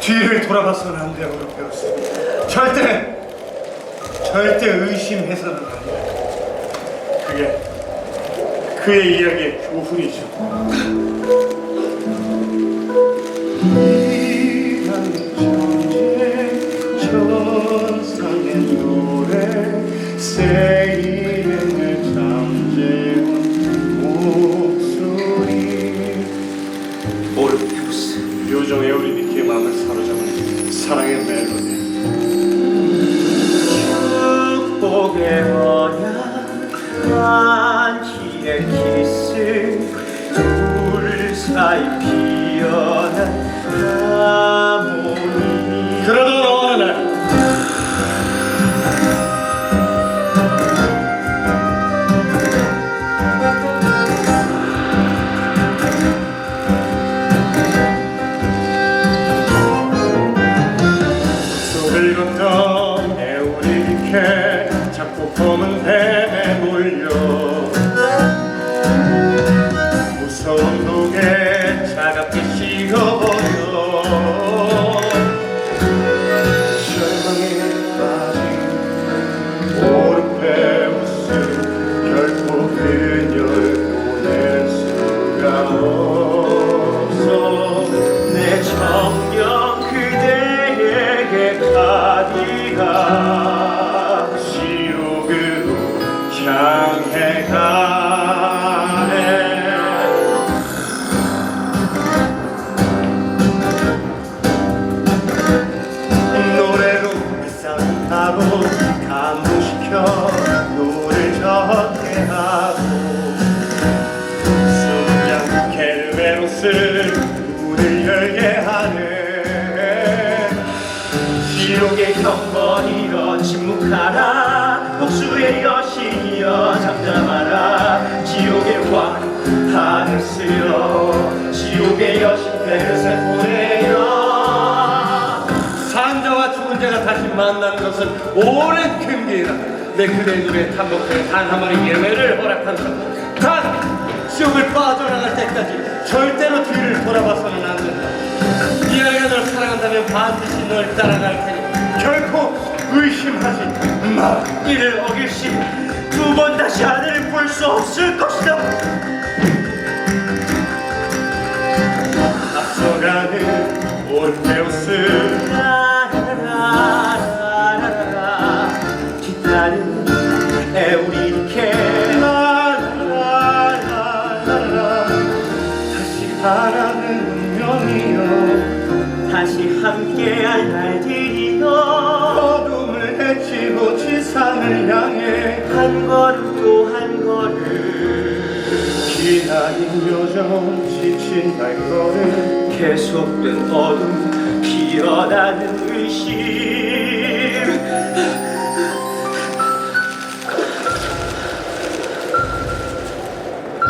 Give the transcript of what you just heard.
뒤를 돌아봐서는 안 돼요, 오르페우스. 절대, 절대 의심해서는 안 돼요. 그게 그의 이야기의 교훈이죠. 이 사랑의 멜로디. 축복의 언약 만키의 키스 둘 사이 무서운 독에 차갑게 식어버려 절망에 빠진 오르페우스 결코 그녀를 보낼 수가 없어. 내 정령 그대에게 가디가 지옥으로 향해 가 열게 하네 지옥의 경건이여 침묵하라 복수의 여신이여 잠잠하라 지옥의 왕 하늘 쓰여 지옥의 여신 베르세 보내여 산자와 죽은 자가 다시 만나는 것은 오랜 금기이다. 내 그대의 눈에 탐복해 단한 마리 예외를 허락한다. 단 지옥을 빠져나갈 때까지 절대로 뒤를 돌아봐서는 안 된다. 사랑한다면 반드시 널 따라갈 테니 결코 의심하지 마. 이를 어길 시 두 번 다시 하늘을 볼 수 없을 것이다. 앞서가는 오르페우스. 라라라라라 기타는 에우리케 지상을 향해 한 걸음 또 한 걸음. 기나긴 요정 지친 발걸음 계속된 어둠 피어나는 의심